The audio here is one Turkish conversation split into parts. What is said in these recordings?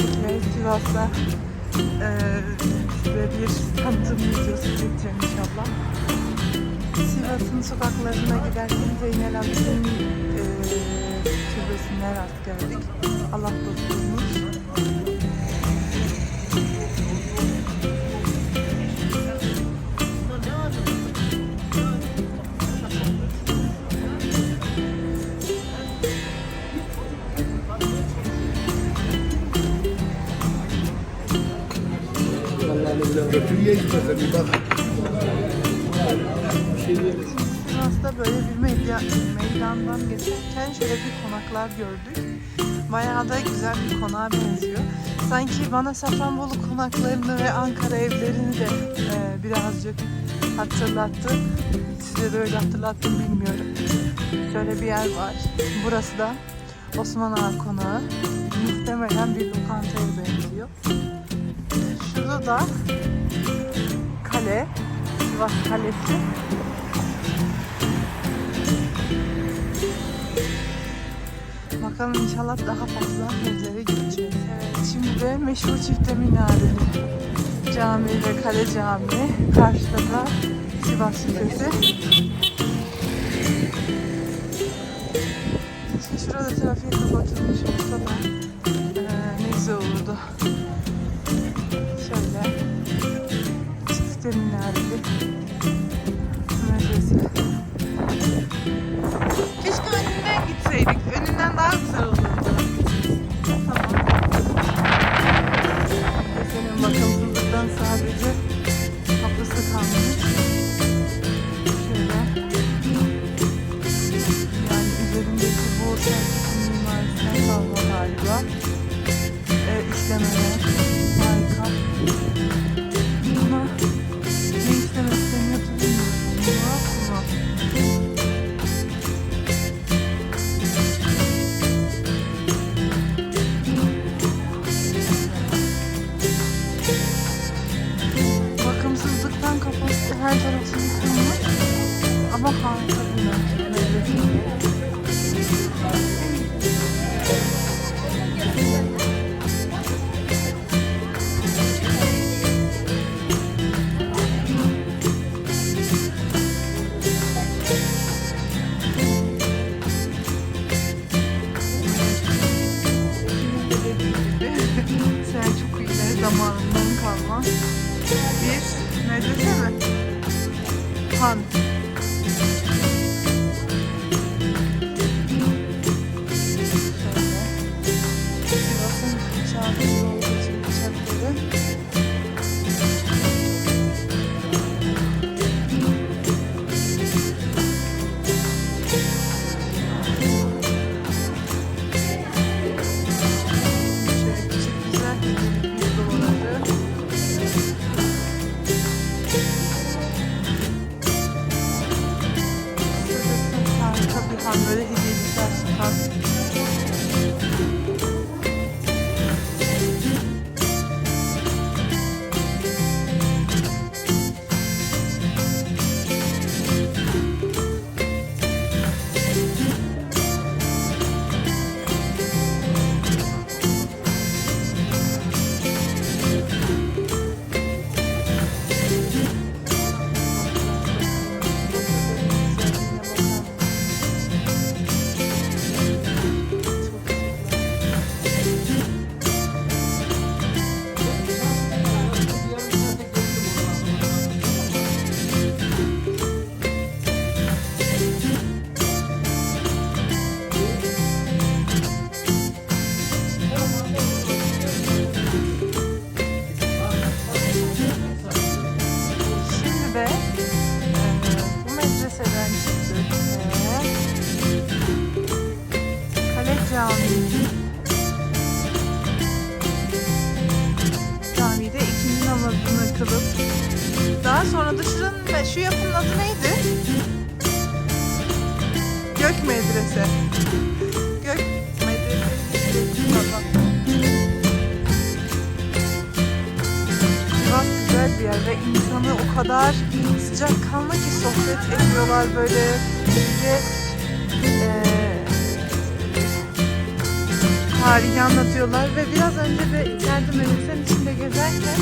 ve Sivas'ta eee size bir tanıtım videosu çekeceğim inşallah. Sivas'ın sokaklarına giderken Zeynel Abidin eee türbesine rast geldik. Allah dostluğumuz. Evladı. Türkiye gitmese bir bak. Sivas'ta böyle bir medya, meydandan geçerken şöyle bir konaklar gördük. Bayağı da güzel bir konağa benziyor. Sanki bana Safranbolu konaklarını ve Ankara evlerini de e, birazcık hatırlattı. Size de öyle hatırlattım bilmiyorum. Şöyle bir yer var. Burası da Osman Ağa Konağı. Muhtemelen bir lokantaya benziyor. Şurada da kale, Sivas Kalesi. Bakalım inşallah daha fazla evlere gideceğiz. Evet, şimdi de meşhur çifte minareli cami ve kale cami. Karşıda da Sivas Müzesi. Şurada trafiğe kapatılmış olsa da eee, ne güzel olurdu. Thank you. Gibi Selçuklular zamanından kalma bir medrese mi? Han. Kılıp daha sonra da ve şu yapının adı neydi? Gök Medrese. Gök Medrese. Tamam. Güzel bir yer ve insanı o kadar sıcak kanlı ki sohbet ediyorlar böyle bize tarihi anlatıyorlar ve biraz önce de içeride medresenin içinde gezerken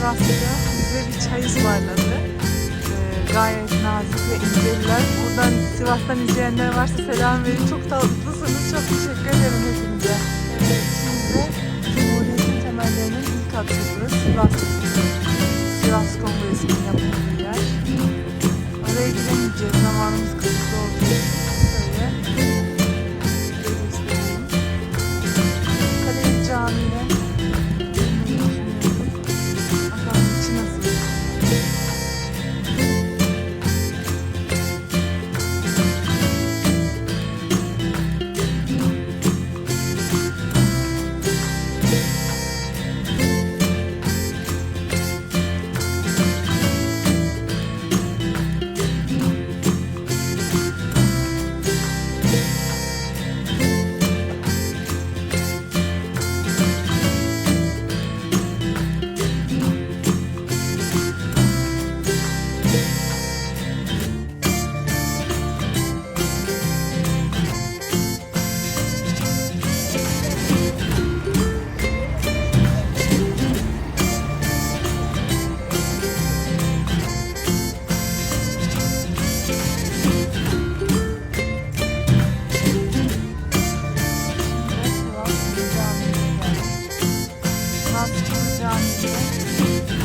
Sivaslı bize bir çay ısmarladı. Eee, gayet nazik ve inceliler. Buradan Sivas'tan izleyenler varsa selam verin. Çok tatlısınız. Çok teşekkür ederim hepinize. Evet, şimdi Cumhuriyet'in temellerinin ilk atıldığı Sivas, Sivas Kongresi'nin yapıldığı yer. Oraya gidemeyeceğiz. Zamanımız kısıtlı olduğu rahat çıkacağını